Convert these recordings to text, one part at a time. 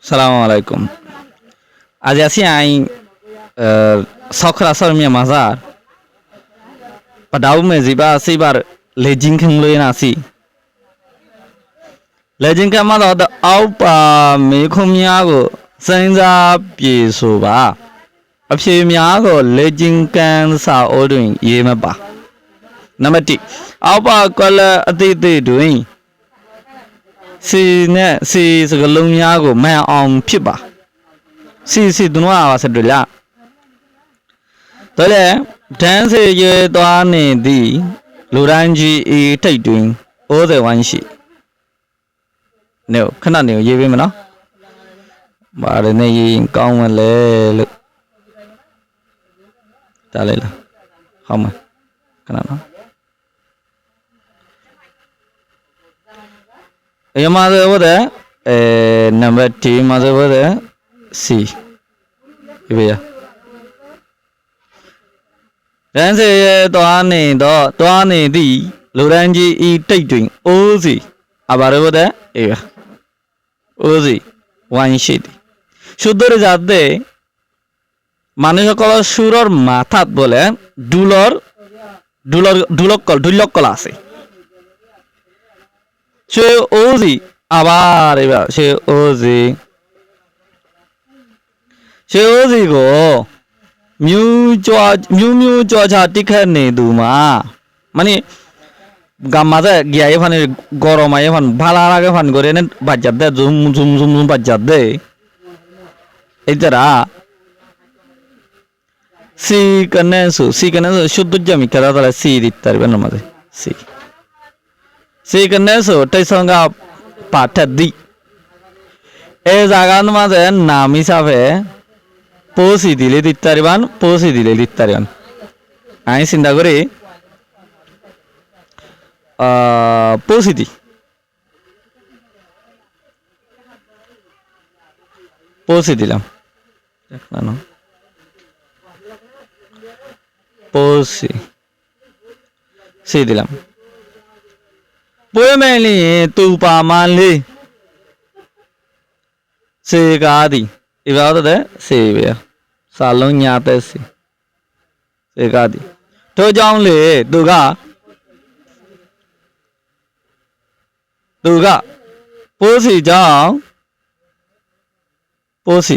Assalamualaikum. Aja siang eh sokra sor mi mazar. Padau me ziba sibar lejing khang loy na si. Lejing ka ma da au pa me khum nya ko စဉ်းစားပြေဆိုပါအဖြေများကိုလေ့ကျင့်ကန်းစာအုပ်တွင်ရေးမပါနံပါတ်1အောက်ပါကွက်လက်အသေးသေးတွင် စီနဲ့စီစကလုံးများကိုမှန်အောင်ဖြစ်ပါစီစီသူတို့အားဆက်တွေ့လားတော်လေဒန်းစေရဲသွားနေသည့်လူတိုင်းကြီးအေးထိတ်တွင်အိုးတယ်ဝမ်းရှိနေခဏနေရေးပေးမနော်ဘာရနေရင်ကောင်းမလဲလို့တားလိုက်လားဟောင်းမခဏနော် এ মাঝে বোধে নাম্বার টি মাঝে বোধে সি भैया रन से ये तो आने दो तो आने दी लोरन जी ई टाइट ट्विन ओजी আবার বোধে এগা ওজি ওয়াইন সিটি শুদ্ধরে যাতে মানুষ সকল সুৰৰ মাথাত বোলে ডুলৰ ডুলৰ ঢোলক কল ঢোলক কলা আছে সে ওজি। আবার এবার সে ওজি। সে ওজি গো। মিউ মিউ মিউ চা টিখে নে দুমা মানে গাম মাঝে গিয়া এফানে গরম আয় এফান ভালা আগে ফান করে এনে বাজার দে, জুম জুম জুম জুম বাজার দে। এই তারা সি কেন সি কেন শুদ্ধ জামি খেলা তাহলে সি দিতে পারবেন মাঝে সি। শ্রীকৃষ্ণের সঙ্গে পাঠাদি এই জাগান মাঝে নাম হিসাবে পৌঁছি দিলে দিত্তারিবান পৌঁছি দিলে দিত্তারিবান আমি চিন্তা করি পৌঁছি দি পৌঁছে দিলাম পৌঁছে দিলাম ပွဲမယ်လျင်သူပါမလေးစေကားသည်ဒီဘာတော့တဲ့စေပဲစာလုံးညာတဲ့စေစေကားသည်ထို့ကြောင့်လေသူကသူကပိုးစီကြောင့်ပိုးစီ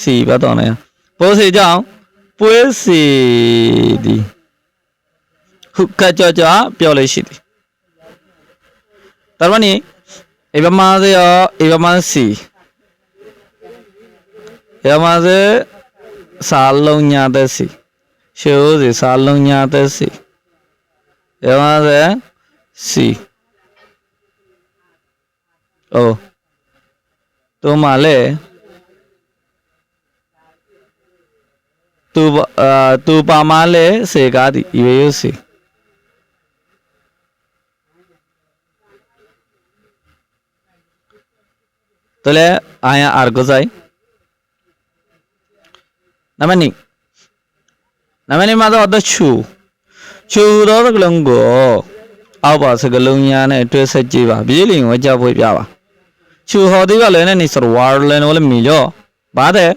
စီဘာတော့လဲပိုးစီကြောင့်ပွဲစီဒီခုကကြောကြောပြောလို့ရှိသည် တရမနီဧဗမာစေယောဧဗမစီဧဗမာစေစာလုံးညာတဲ့စီရှေဦးစီစာလုံးညာတဲ့စီဧဗမာစေစီအိုတူမလဲ tu uh, tu pamale se gadi ibe si তাহলে আয়া আর গোজাই নামানি নামানি মাদা অদ ছু ছুတော့ကလုံးကိုအောက်ပါစကလုံးညာနဲ့တွဲဆက်ကြည့်ပါပြေးလင်ဝကြဖို့ပြပါချူဟော်ဒီကလည်းနဲ့နေစရဝါလန်ဝလမီရောဘာတဲ့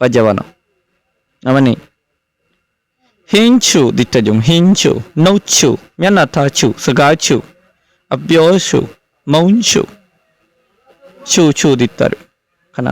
ဝကြပါနော် အမနီဟင်းချူဒီတကြုံဟင်းချူနှုတ်ချူမျက်နှာထားချူစကားချူအပြောချူမုံချူ ချူချူဒီတရခဏ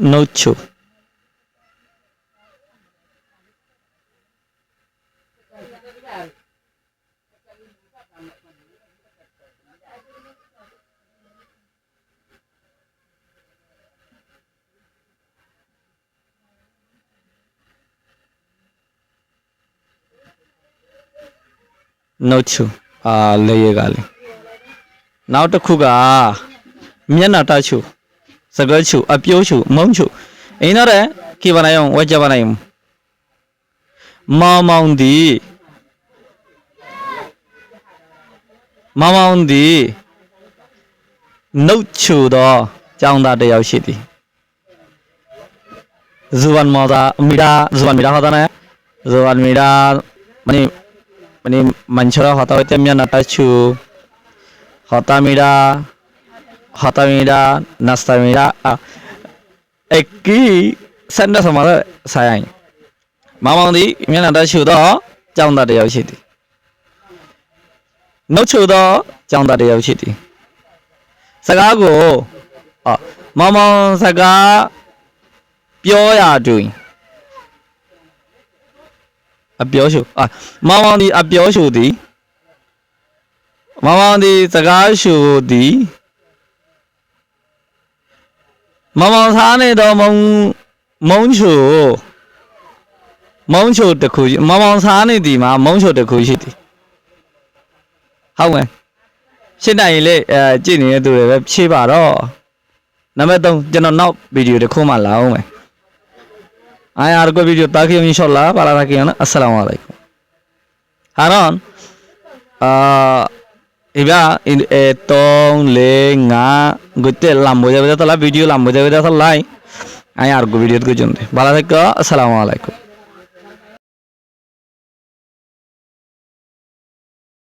နော်ရေးပေးမယ်ချူအော်อืม you know no chu no chu အာလေရကလေးနောက်တစ်ခုကမျက်နှာတချူ စအပြိုးရှုမုံရှုအင်းတော့ကေပါနိုင်အောင်ဝဲကြပါနိုင်မောင်မောင်ဒီမောင်မောင်ဒီနှုတ်ချူသောကျောင်းသားတယောက်ရှိသည်ဇူဝန်မောသာမိဒါဇူဝန်မိဒါဟောတာနဲဇူဝန်မိဒါမနိမနိမန်ချရာဟောတာဝဲတဲ့မြန်နာတချူဟောတာမိဒါ စမာဆိုင်မောင်မောင်သည်မျက်နှာတရှုသောကြောင်းသားတစ်ယောက်ရှိသည်နှုတ်ချသောကြောင်းသားတစ်ယောက်ရှိသည်စကားကိုအော်မောင်မောင်စကားပြောရတွင်အပြောရှုအာမောင်မောင်သည်အပြောရှုသည်မောင်မောင်သည်စကားရှုသည် မောင်မောင်စားနေသောမုံမုံချူမုံချိုတစ်ခုရှိမောင်မောင်စားနေဒီမှာမုံချိုတစ်ခုရှိသည်ဟုတ်မယ်ရှင်းနိုင်ရင်လေအဲကြည့်နေတဲ့သူတွေပဲဖြေပါတော့နံပါတ်3ကျွန်တော်နောက်ဗီဒီယိုတစ်ခုမှလာအောင်မယ်အာရကိုဗီဒီယိုတာခင်အင်ရှော့လာပါလာခင်နော်အစလာမ်အလိုင်ကွမ်ဟာရန်အာ ইবা তং লে ঙা গইতে লাম্বো যাবে তলা ভিডিও লাম্বো যাবে তলা লাই আমি আর ভিডিওত গজন ভালো থাকো আসসালামু আলাইকুম